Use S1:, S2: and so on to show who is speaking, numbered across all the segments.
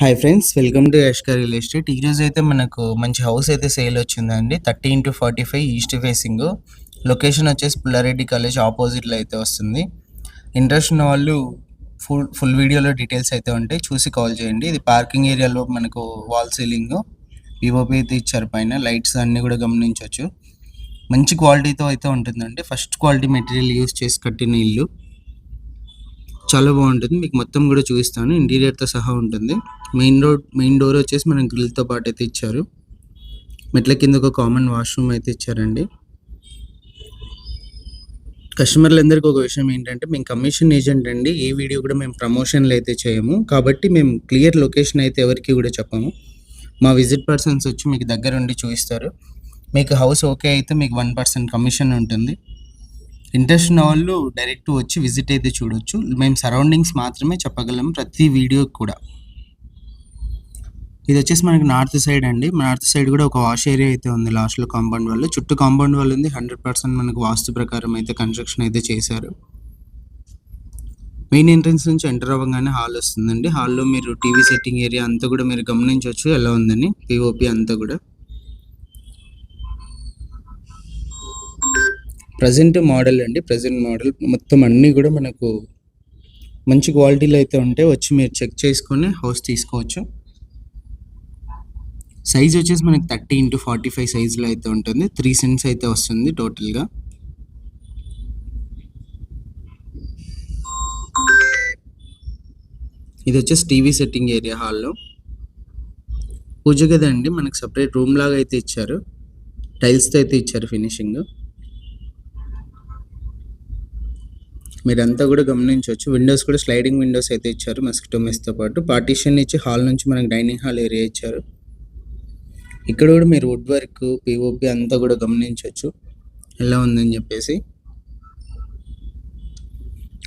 S1: Hi friends welcome to Yashkar real estate ఈరోజు అయితే మనకు మంచి హౌస్ అయితే సేల్ వచ్చిందండి. Thirty into forty five east facing location వచ్చేసి పుల్లారెడ్డి కాలేజ్ ఆపోజిట్లో అయితే వస్తుంది. ఇంట్రెస్ట్ ఉన్న వాళ్ళు ఫుల్ ఫుల్ వీడియోలో డీటెయిల్స్ అయితే ఉంటాయి. చూసి కాల్ చేయండి. ఇది పార్కింగ్ ఏరియాలో మనకు వాల్ సీలింగ్ వివోపీ అయితే ఇచ్చారు పైన. లైట్స్ అన్నీ కూడా గమనించవచ్చు. మంచి క్వాలిటీతో అయితే ఉంటుందండి. ఫస్ట్ క్వాలిటీ మెటీరియల్ యూస్ చేసి కట్టిన ఇల్లు. చాలా బాగుంటుంది. మీకు మొత్తం కూడా చూపిస్తాను. ఇంటీరియర్తో సహా ఉంటుంది. మెయిన్ రోడ్ మెయిన్ డోర్ వచ్చేసి మనం గ్రిల్తో పాటు అయితే ఇచ్చారు. మెట్ల కింద ఒక కామన్ వాష్రూమ్ అయితే ఇచ్చారండి. కస్టమర్లందరికీ ఒక విషయం ఏంటంటే మేము కమిషన్ ఏజెంట్ అండి. ఏ వీడియో కూడా మేము ప్రమోషన్లు అయితే చేయము. కాబట్టి మేము క్లియర్ లొకేషన్ అయితే ఎవరికి కూడా చెప్పము. మా విజిట్ పర్సన్స్ వచ్చి మీకు దగ్గర ఉండి చూపిస్తారు. మీకు హౌస్ ఓకే అయితే మీకు వన్ పర్సెంట్ కమిషన్ ఉంటుంది. ఇంట్రెస్ట్ ఉన్న వాళ్ళు డైరెక్ట్ వచ్చి విజిట్ అయితే చూడొచ్చు. మేము సరౌండింగ్స్ మాత్రమే చెప్పగలం ప్రతి వీడియోకి కూడా. ఇది వచ్చేసి మనకి నార్త్ సైడ్ అండి. నార్త్ సైడ్ కూడా ఒక వాష్ ఏరియా అయితే ఉంది లాస్ట్లో కాంపౌండ్ వాళ్ళు. చుట్టూ కాంపౌండ్ వాళ్ళు ఉంది. హండ్రెడ్ పర్సెంట్ మనకు వాస్తు ప్రకారం అయితే కన్స్ట్రక్షన్ అయితే చేశారు. మెయిన్ ఎంట్రన్స్ నుంచి ఎంటర్ అవ్వగానే హాల్ వస్తుందండి. హాల్లో మీరు టీవీ సెట్టింగ్ ఏరియా అంతా కూడా మీరు గమనించవచ్చు. ఎలా ఉందని. పిఓపి అంతా కూడా. ప్రజెంట్ మోడల్ అండి. ప్రజెంట్ మోడల్ మొత్తం అన్నీ కూడా మనకు మంచి క్వాలిటీలో అయితే ఉంటాయి వచ్చి మీరు చెక్ చేసుకొని హౌస్ తీసుకోవచ్చు. సైజ్ వచ్చేసి మనకి థర్టీ ఇంటూ ఫార్టీ ఫైవ్ సైజులో అయితే ఉంటుంది. త్రీ సెంట్స్ అయితే వస్తుంది టోటల్గా ఇది వచ్చేసి టీవీ సెట్టింగ్ ఏరియా హాల్లో పూజ గది అండి. మనకు సపరేట్ రూమ్ లాగా అయితే ఇచ్చారు. టైల్స్తో అయితే ఇచ్చారు ఫినిషింగ్ మీరంతా కూడా గమనించవచ్చు. విండోస్ కూడా స్లైడింగ్ విండోస్ అయితే ఇచ్చారు మస్కిటో మెస్తో పాటు. పార్టీషన్ ఇచ్చి హాల్ నుంచి మనకి డైనింగ్ హాల్ ఏరియా ఇచ్చారు. ఇక్కడ కూడా మీరు వుడ్ వర్క్ పిఓపి అంతా కూడా గమనించవచ్చు. ఎలా ఉందని చెప్పేసి.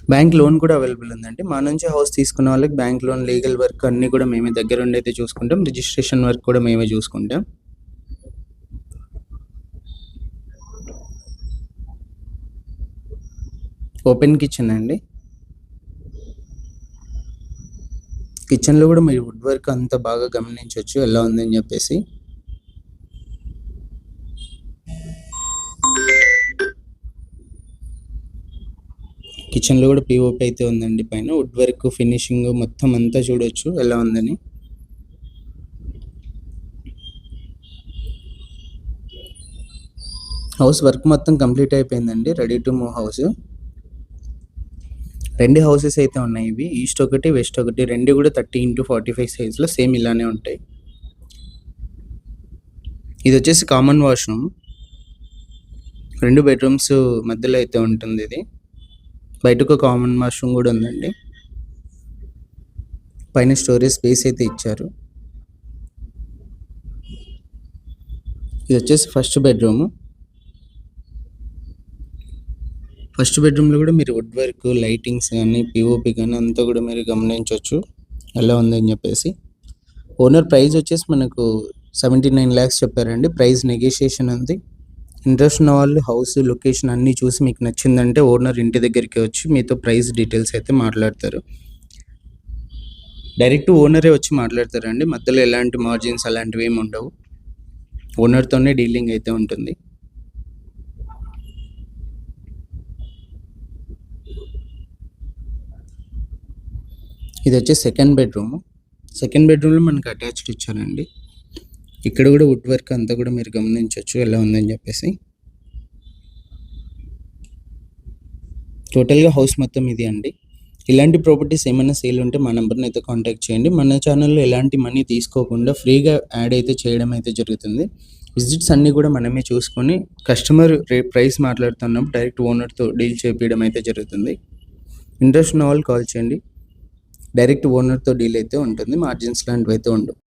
S1: బ్యాంక్ లోన్ కూడా అవైలబుల్ ఉందండి. మా నుంచి హౌస్ తీసుకున్న వాళ్ళకి బ్యాంక్ లోన్ లీగల్ వర్క్ అన్నీ కూడా మేమే దగ్గర ఉండి అయితే చూసుకుంటాం. రిజిస్ట్రేషన్ వర్క్ కూడా మేమే చూసుకుంటాం. ఓపెన్ కిచెన్ అండి. కిచెన్లో కూడా మీరు వుడ్ వర్క్ అంతా బాగా గమనించవచ్చు ఎలా ఉందని చెప్పేసి. కిచెన్లో కూడా పిఓపి అయితే ఉందండి పైన. వుడ్ వర్క్ ఫినిషింగ్ మొత్తం అంతా చూడొచ్చు ఎలా ఉందని. హౌస్ వర్క్ మొత్తం కంప్లీట్ అయిపోయిందండి. Ready to move house. రెండు హౌసెస్ అయితే ఉన్నాయి. ఇవి ఈస్ట్ ఒకటి వెస్ట్ ఒకటి. రెండు కూడా థర్టీ ఇంటూ ఫార్టీ ఫైవ్ సైజ్లో సేమ్ ఇలానే ఉంటాయి. ఇది వచ్చేసి కామన్ వాష్రూమ్ రెండు బెడ్రూమ్స్ మధ్యలో అయితే ఉంటుంది ఇది. బయటకు కామన్ వాష్రూమ్ కూడా ఉందండి. పైన స్టోరేజ్ స్పేస్ అయితే ఇచ్చారు. ఇది వచ్చేసి ఫస్ట్ బెడ్రూమ్ ఫస్ట్ బెడ్రూమ్లో కూడా మీరు వుడ్ వర్క్ లైటింగ్స్ కానీ పిఓపి కానీ అంతా కూడా మీరు గమనించవచ్చు ఎలా ఉందని చెప్పేసి. ఓనర్ ప్రైస్ వచ్చేసి మనకు సెవెంటీ నైన్ ల్యాక్స్ చెప్పారండి. ప్రైస్ నెగోషియేషన్ ఉంది. ఇంట్రెస్ట్ ఉన్న వాళ్ళు హౌస్ లొకేషన్ అన్నీ చూసి మీకు నచ్చిందంటే ఓనర్ ఇంటి దగ్గరికి వచ్చి మీతో ప్రైస్ డీటెయిల్స్ అయితే మాట్లాడతారు. డైరెక్ట్ ఓనరే వచ్చి మాట్లాడతారండి. మధ్యలో ఎలాంటి మార్జిన్స్ అలాంటివి ఏమి ఉండవు. ఓనర్తోనే డీలింగ్ అయితే ఉంటుంది. ఇది వచ్చి సెకండ్ బెడ్రూమ్ సెకండ్ బెడ్రూమ్లో మనకి అటాచ్డ్ ఇచ్చారండి. ఇక్కడ కూడా వుడ్ వర్క్ అంతా కూడా మీరు గమనించవచ్చు ఎలా ఉందని చెప్పేసి. టోటల్గా హౌస్ మొత్తం ఇది అండి. ఇలాంటి ప్రాపర్టీస్ ఏమైనా సేల్ ఉంటే మా నెంబర్ని అయితే కాంటాక్ట్ చేయండి. మన ఛానల్లో ఎలాంటి మనీ తీసుకోకుండా ఫ్రీగా యాడ్ అయితే చేయడం అయితే జరుగుతుంది. విజిట్స్ అన్నీ కూడా మనమే చూసుకొని కస్టమర్ రే ప్రైస్ మాట్లాడుతున్నప్పుడు డైరెక్ట్ ఓనర్తో డీల్ చేపించడం అయితే జరుగుతుంది. ఇంట్రెస్ట్ ఉన్న వాళ్ళు కాల్ చేయండి. డైరెక్ట్ ఓనర్తో డీల్ అయితే ఉంటుంది మార్జిన్స్ లాంటివి అయితే ఉండవు.